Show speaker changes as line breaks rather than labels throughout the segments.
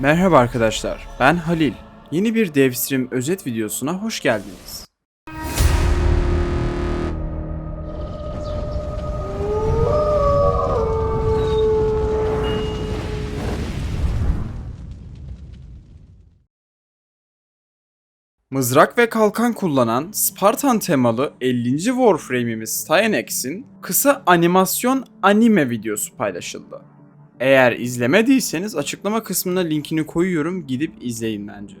Merhaba arkadaşlar, ben Halil. Yeni bir Devstream özet videosuna hoş geldiniz. Mızrak ve kalkan kullanan Spartan temalı 50. Warframe'imiz Tynex'in kısa animasyon anime videosu paylaşıldı. Eğer izlemediyseniz açıklama kısmına linkini koyuyorum gidip izleyin bence.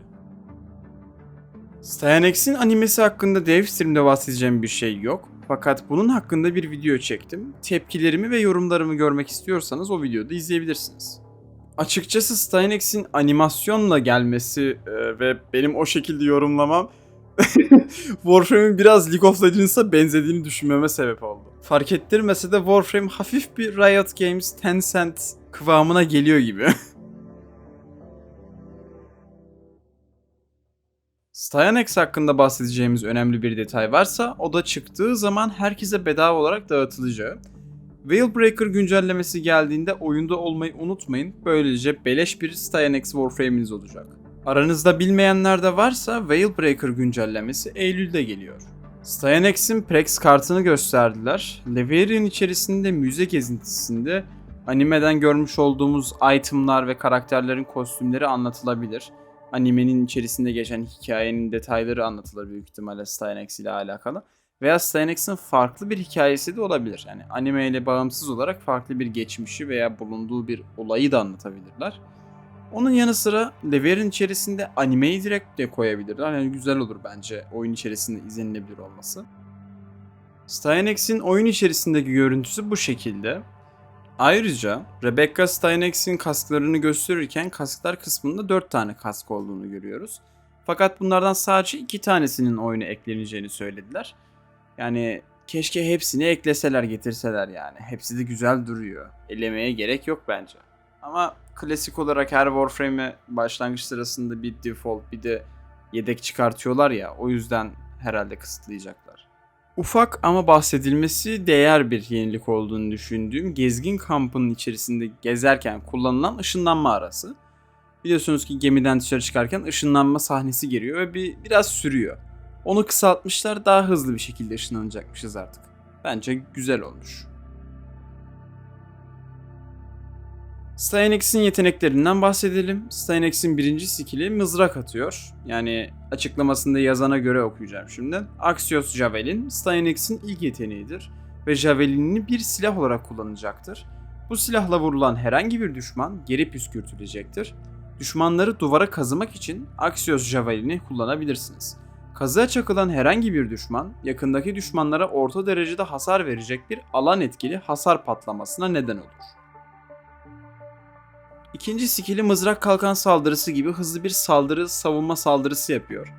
Styanex'in animesi hakkında dev stream'de bahsedeceğim bir şey yok. Fakat bunun hakkında bir video çektim. Tepkilerimi ve yorumlarımı görmek istiyorsanız o videoda izleyebilirsiniz. Açıkçası Stynex'in animasyonla gelmesi e, ve benim o şekilde yorumlamam Warframe'in biraz League of Legends'a benzediğini düşünmeme sebep oldu. Fark ettirmese de Warframe hafif bir Riot Games Tencent kıvamına geliyor gibi. Styanex hakkında bahsedeceğimiz önemli bir detay varsa o da çıktığı zaman herkese bedava olarak dağıtılacağı. Veilbreaker güncellemesi geldiğinde oyunda olmayı unutmayın. Böylece beleş bir Styanex Warframe'iniz olacak. Aranızda bilmeyenler de varsa Veilbreaker güncellemesi Eylül'de geliyor. Styanex'in Prex kartını gösterdiler. Leverian içerisinde müze gezintisinde animeden görmüş olduğumuz itemlar ve karakterlerin kostümleri anlatılabilir. Animenin içerisinde geçen hikayenin detayları anlatılır büyük ihtimalle Stynex ile alakalı. Veya Stynex'in farklı bir hikayesi de olabilir. Yani anime ile bağımsız olarak farklı bir geçmişi veya bulunduğu bir olayı da anlatabilirler. Onun yanı sıra Lever'in içerisinde animeyi direkt de koyabilirler. Yani güzel olur bence oyun içerisinde izlenilebilir olması. Stynex'in oyun içerisindeki görüntüsü bu şekilde. Ayrıca Rebecca Stynex'in kasklarını gösterirken kasklar kısmında 4 tane kask olduğunu görüyoruz. Fakat bunlardan sadece 2 tanesinin oyuna ekleneceğini söylediler. Yani keşke hepsini ekleseler getirseler yani. Hepsi de güzel duruyor. Elemeye gerek yok bence. Ama klasik olarak her Warframe'e başlangıç sırasında bir default bir de yedek çıkartıyorlar ya o yüzden herhalde kısıtlayacaklar. Ufak ama bahsedilmesi değer bir yenilik olduğunu düşündüğüm gezgin kampının içerisinde gezerken kullanılan ışınlanma arası. Biliyorsunuz ki gemiden dışarı çıkarken ışınlanma sahnesi geliyor ve bir biraz sürüyor. Onu kısaltmışlar daha hızlı bir şekilde ışınlanacakmışız artık. Bence güzel olmuş. Stynex'in yeteneklerinden bahsedelim. Stynex'in birinci skill'i mızrak atıyor. Yani açıklamasında yazana göre okuyacağım şimdi. Axios Javelin, Stynex'in ilk yeteneğidir ve Javelin'ini bir silah olarak kullanacaktır. Bu silahla vurulan herhangi bir düşman geri püskürtülecektir. Düşmanları duvara kazımak için Axios Javelin'i kullanabilirsiniz. Kazığa çakılan herhangi bir düşman, yakındaki düşmanlara orta derecede hasar verecek bir alan etkili hasar patlamasına neden olur. İkinci skill'i mızrak kalkan saldırısı gibi hızlı bir saldırı savunma saldırısı yapıyor.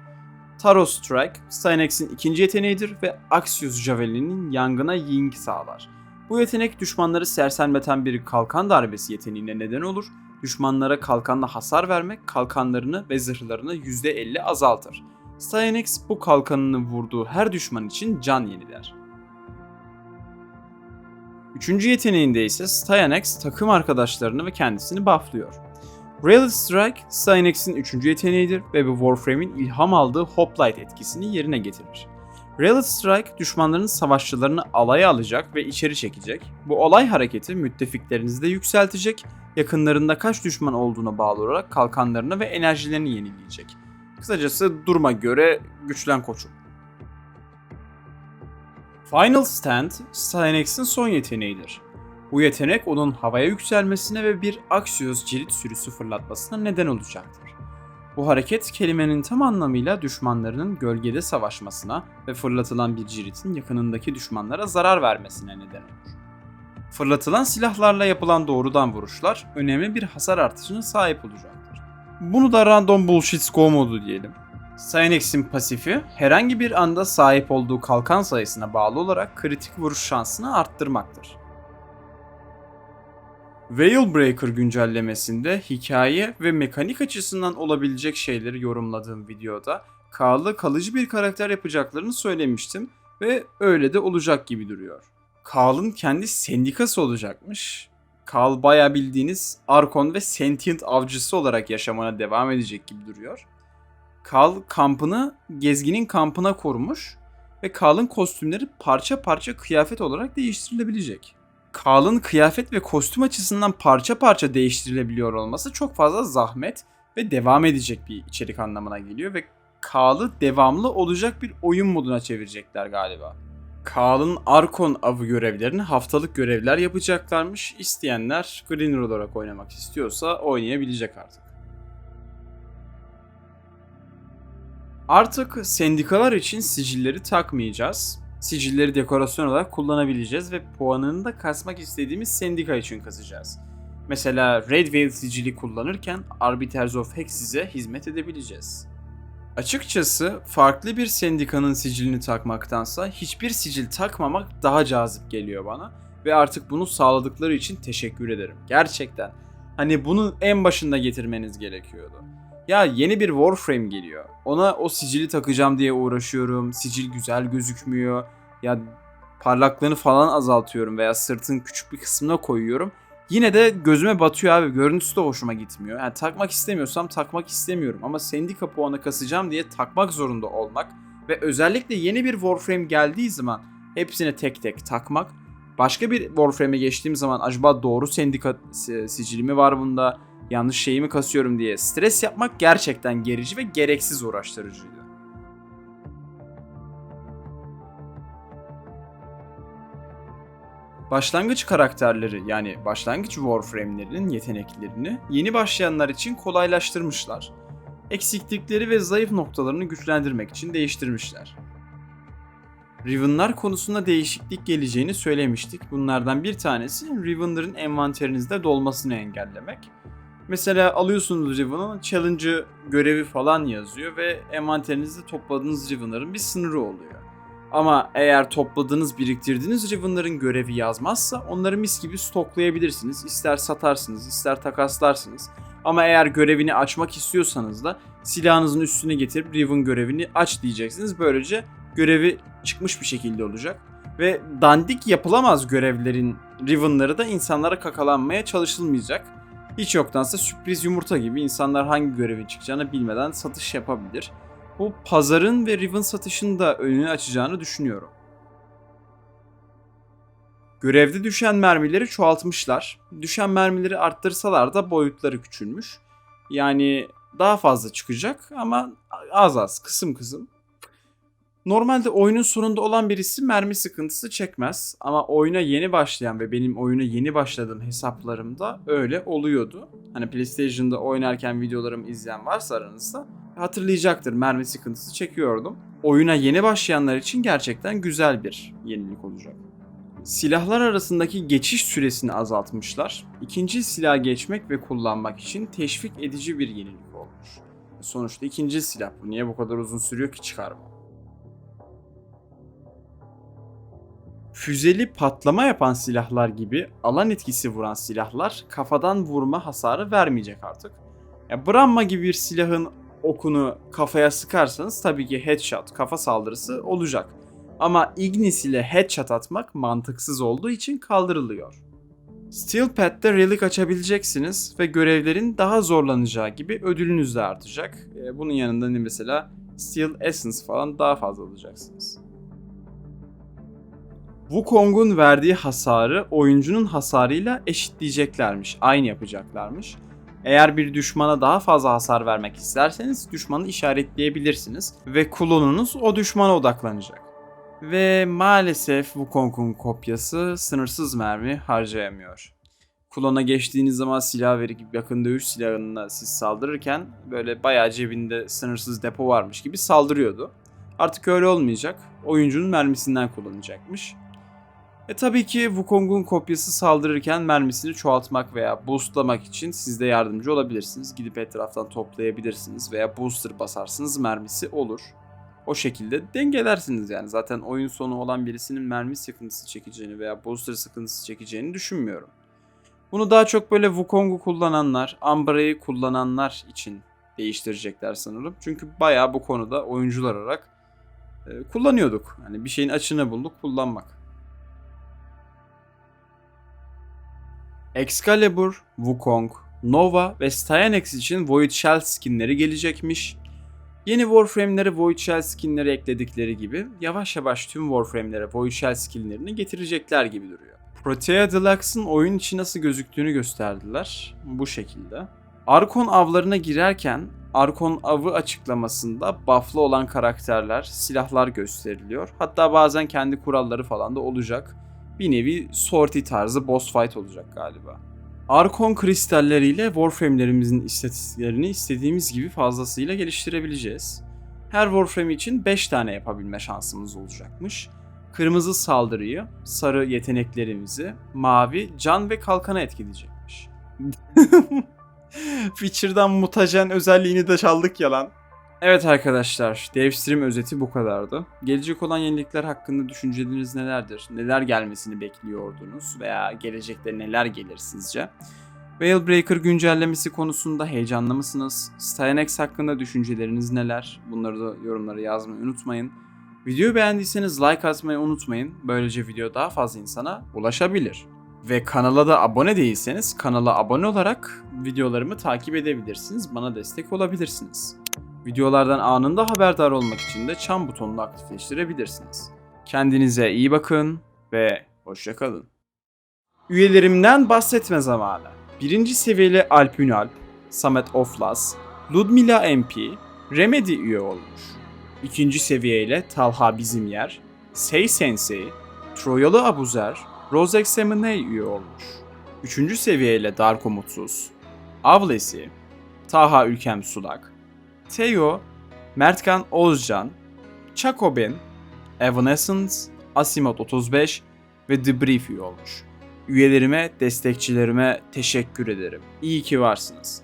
Taro Strike, Stynex'in ikinci yeteneğidir ve Axios Javelin'in yangına ying sağlar. Bu yetenek düşmanları sersemleten bir kalkan darbesi yeteneğine neden olur. Düşmanlara kalkanla hasar vermek kalkanlarını ve zırhlarını %50 azaltır. Styanex bu kalkanını vurduğu her düşman için can yeniler. Üçüncü yeteneğinde ise Styanex takım arkadaşlarını ve kendisini bufflıyor. Rail Strike, Styanex'in üçüncü yeteneğidir ve bu Warframe'in ilham aldığı Hoplite etkisini yerine getirir. Rail Strike, düşmanların savaşçılarını alaya alacak ve içeri çekecek. Bu olay hareketi müttefiklerinizi de yükseltecek, yakınlarında kaç düşman olduğuna bağlı olarak kalkanlarını ve enerjilerini yenileyecek. Kısacası duruma göre güçlen koçum. Final Stand, Stynex'in son yeteneğidir. Bu yetenek onun havaya yükselmesine ve bir Axios cirit sürüsü fırlatmasına neden olacaktır. Bu hareket kelimenin tam anlamıyla düşmanlarının gölgede savaşmasına ve fırlatılan bir ciritin yakınındaki düşmanlara zarar vermesine neden olur. Fırlatılan silahlarla yapılan doğrudan vuruşlar önemli bir hasar artışına sahip olacaktır. Bunu da random bullshit go modu diyelim. Cyanex'in pasifi herhangi bir anda sahip olduğu kalkan sayısına bağlı olarak kritik vuruş şansını arttırmaktır. Veilbreaker güncellemesinde hikaye ve mekanik açısından olabilecek şeyleri yorumladığım videoda Kaan'la kalıcı bir karakter yapacaklarını söylemiştim ve öyle de olacak gibi duruyor. Kaan'ın kendi sendikası olacakmış. Kal bayağı bildiğiniz Arkon ve Sentient avcısı olarak yaşamana devam edecek gibi duruyor. Kal kampını gezginin kampına korumuş ve Kal'ın kostümleri parça parça kıyafet olarak değiştirilebilecek. Kal'ın kıyafet ve kostüm açısından parça parça değiştirilebiliyor olması çok fazla zahmet ve devam edecek bir içerik anlamına geliyor ve Kal'ı devamlı olacak bir oyun moduna çevirecekler galiba. Kal'ın Arkon avı görevlerini haftalık görevler yapacaklarmış. İsteyenler Greener olarak oynamak istiyorsa oynayabilecek artık. Artık sendikalar için sicilleri takmayacağız. Sicilleri dekorasyon olarak kullanabileceğiz ve puanını da kasmak istediğimiz sendika için kasacağız. Mesela Red Veil sicili kullanırken Arbiters of Hexis'e hizmet edebileceğiz. Açıkçası farklı bir sendikanın sicilini takmaktansa hiçbir sicil takmamak daha cazip geliyor bana. Ve artık bunu sağladıkları için teşekkür ederim. Gerçekten. Hani bunu en başında getirmeniz gerekiyordu. Ya yeni bir Warframe geliyor. Ona o sicili takacağım diye uğraşıyorum. Sicil güzel gözükmüyor. Ya parlaklığını falan azaltıyorum veya sırtın küçük bir kısmına koyuyorum. Yine de gözüme batıyor abi. Görüntüsü de hoşuma gitmiyor. Yani takmak istemiyorsam takmak istemiyorum. Ama sendika puanı kasacağım diye takmak zorunda olmak ve özellikle yeni bir Warframe geldiği zaman hepsine tek tek takmak. Başka bir Warframe'e geçtiğim zaman acaba doğru sendika si- sicili mi var bunda? Yanlış şeyi mi kasıyorum diye stres yapmak gerçekten gerici ve gereksiz uğraştırıcıydı. Başlangıç karakterleri yani başlangıç Warframe'lerinin yeteneklerini yeni başlayanlar için kolaylaştırmışlar. Eksiklikleri ve zayıf noktalarını güçlendirmek için değiştirmişler. Riven'lar konusunda değişiklik geleceğini söylemiştik. Bunlardan bir tanesi Riven'ların envanterinizde dolmasını engellemek. Mesela alıyorsunuz Riven'ın challenge'ı görevi falan yazıyor ve envanterinizde topladığınız Riven'ların bir sınırı oluyor. Ama eğer topladığınız, biriktirdiğiniz Riven'ların görevi yazmazsa onları mis gibi stoklayabilirsiniz. İster satarsınız, ister takaslarsınız. Ama eğer görevini açmak istiyorsanız da silahınızın üstüne getirip Riven görevini aç diyeceksiniz. Böylece görevi çıkmış bir şekilde olacak. Ve dandik yapılamaz görevlerin Riven'ları da insanlara kakalanmaya çalışılmayacak. Hiç yoktansa sürpriz yumurta gibi insanlar hangi görevin çıkacağını bilmeden satış yapabilir. Bu pazarın ve Riven satışını da önünü açacağını düşünüyorum. Görevde düşen mermileri çoğaltmışlar. Düşen mermileri arttırsalar da boyutları küçülmüş. Yani daha fazla çıkacak ama az az, kısım kısım. Normalde oyunun sonunda olan birisi mermi sıkıntısı çekmez. Ama oyuna yeni başlayan ve benim oyuna yeni başladığım hesaplarımda öyle oluyordu. Hani PlayStation'da oynarken videolarımı izleyen varsa aranızda hatırlayacaktır mermi sıkıntısı çekiyordum. Oyuna yeni başlayanlar için gerçekten güzel bir yenilik olacak. Silahlar arasındaki geçiş süresini azaltmışlar. İkinci silah geçmek ve kullanmak için teşvik edici bir yenilik olmuş. Sonuçta ikinci silah bu. Niye bu kadar uzun sürüyor ki çıkarma? Füzeli patlama yapan silahlar gibi alan etkisi vuran silahlar kafadan vurma hasarı vermeyecek artık. Ya Bramma gibi bir silahın okunu kafaya sıkarsanız tabii ki headshot, kafa saldırısı olacak. Ama Ignis ile headshot atmak mantıksız olduğu için kaldırılıyor. Steel Pad'de relic açabileceksiniz ve görevlerin daha zorlanacağı gibi ödülünüz de artacak. E, Bunun yanında mesela Steel Essence falan daha fazla alacaksınız. Wukong'un verdiği hasarı oyuncunun hasarıyla eşitleyeceklermiş. Aynı yapacaklarmış. Eğer bir düşmana daha fazla hasar vermek isterseniz düşmanı işaretleyebilirsiniz ve klonunuz o düşmana odaklanacak. Ve maalesef Wukong'un kopyası sınırsız mermi harcayamıyor. Klona geçtiğiniz zaman silah verip yakın dövüş silahına siz saldırırken böyle bayağı cebinde sınırsız depo varmış gibi saldırıyordu. Artık öyle olmayacak. Oyuncunun mermisinden kullanacakmış. E tabii ki Wukong'un kopyası saldırırken mermisini çoğaltmak veya boostlamak için siz de yardımcı olabilirsiniz. Gidip etraftan toplayabilirsiniz veya booster basarsınız mermisi olur. O şekilde dengelersiniz yani. Zaten oyun sonu olan birisinin mermi sıkıntısı çekeceğini veya booster sıkıntısı çekeceğini düşünmüyorum. Bunu daha çok böyle Wukong'u kullananlar, Umbra'yı kullananlar için değiştirecekler sanırım. Çünkü bayağı bu konuda oyuncular olarak e, kullanıyorduk. Hani bir şeyin açığını bulduk kullanmak. Excalibur, Wukong, Nova ve Styanex için Void Shell skinleri gelecekmiş. Yeni Warframe'lere Void Shell skinleri ekledikleri gibi yavaş yavaş tüm Warframe'lere Void Shell skinlerini getirecekler gibi duruyor. Protea Deluxe'ın oyun içi nasıl gözüktüğünü gösterdiler. Bu şekilde. Arkon avlarına girerken Arkon avı açıklamasında buff'lı olan karakterler, silahlar gösteriliyor. Hatta bazen kendi kuralları falan da olacak. Bir nevi sortie tarzı boss fight olacak galiba. Arkon kristalleriyle Warframe'lerimizin istatistiklerini istediğimiz gibi fazlasıyla geliştirebileceğiz. Her Warframe için 5 tane yapabilme şansımız olacakmış. Kırmızı saldırıyı, sarı yeteneklerimizi, mavi can ve kalkanı etkileyecekmiş. Feature'dan mutajen özelliğini de çaldık yalan. Evet arkadaşlar, Devstream özeti bu kadardı. Gelecek olan yenilikler hakkında düşünceleriniz nelerdir? Neler gelmesini bekliyordunuz veya gelecekte neler gelir sizce? Veilbreaker güncellemesi konusunda heyecanlı mısınız? Stynex hakkında düşünceleriniz neler? Bunları da yorumlara yazmayı unutmayın. Videoyu beğendiyseniz like atmayı unutmayın. Böylece video daha fazla insana ulaşabilir. Ve kanala da abone değilseniz kanala abone olarak videolarımı takip edebilirsiniz. Bana destek olabilirsiniz. Videolardan anında haberdar olmak için de çan butonunu aktifleştirebilirsiniz. Kendinize iyi bakın ve hoşçakalın. Üyelerimden bahsetme zamanı. Birinci seviyeli Alp Ünal, Samet Oflas, Ludmila MP, Remedy üye olmuş. İkinci seviyeyle Talha Bizimyer, Sei Sensei, Troyalı Abuzer, Rose Examiney üye olmuş. Üçüncü seviyeyle Darko Mutsuz, Avlesi, Taha Ülkem Sulak, Teo, Mertkan Ozcan, Chakobin, Evanescence, Asimot 35 ve The Brief üye olmuş. Üyelerime, destekçilerime teşekkür ederim. İyi ki varsınız.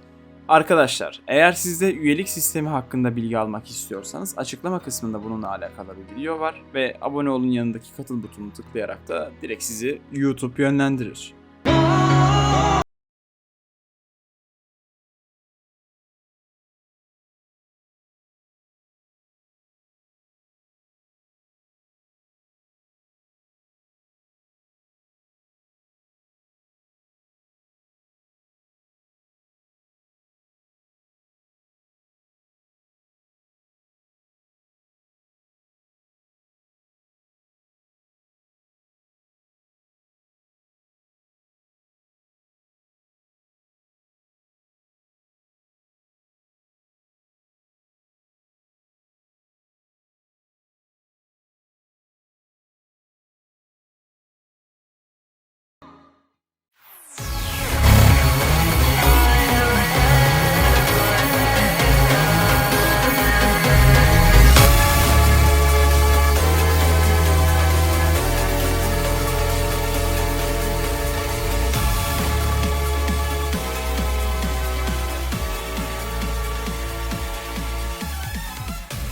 Arkadaşlar, eğer siz de üyelik sistemi hakkında bilgi almak istiyorsanız açıklama kısmında bununla alakalı bir video var ve abone olun yanındaki katıl butonunu tıklayarak da direkt sizi YouTube yönlendirir.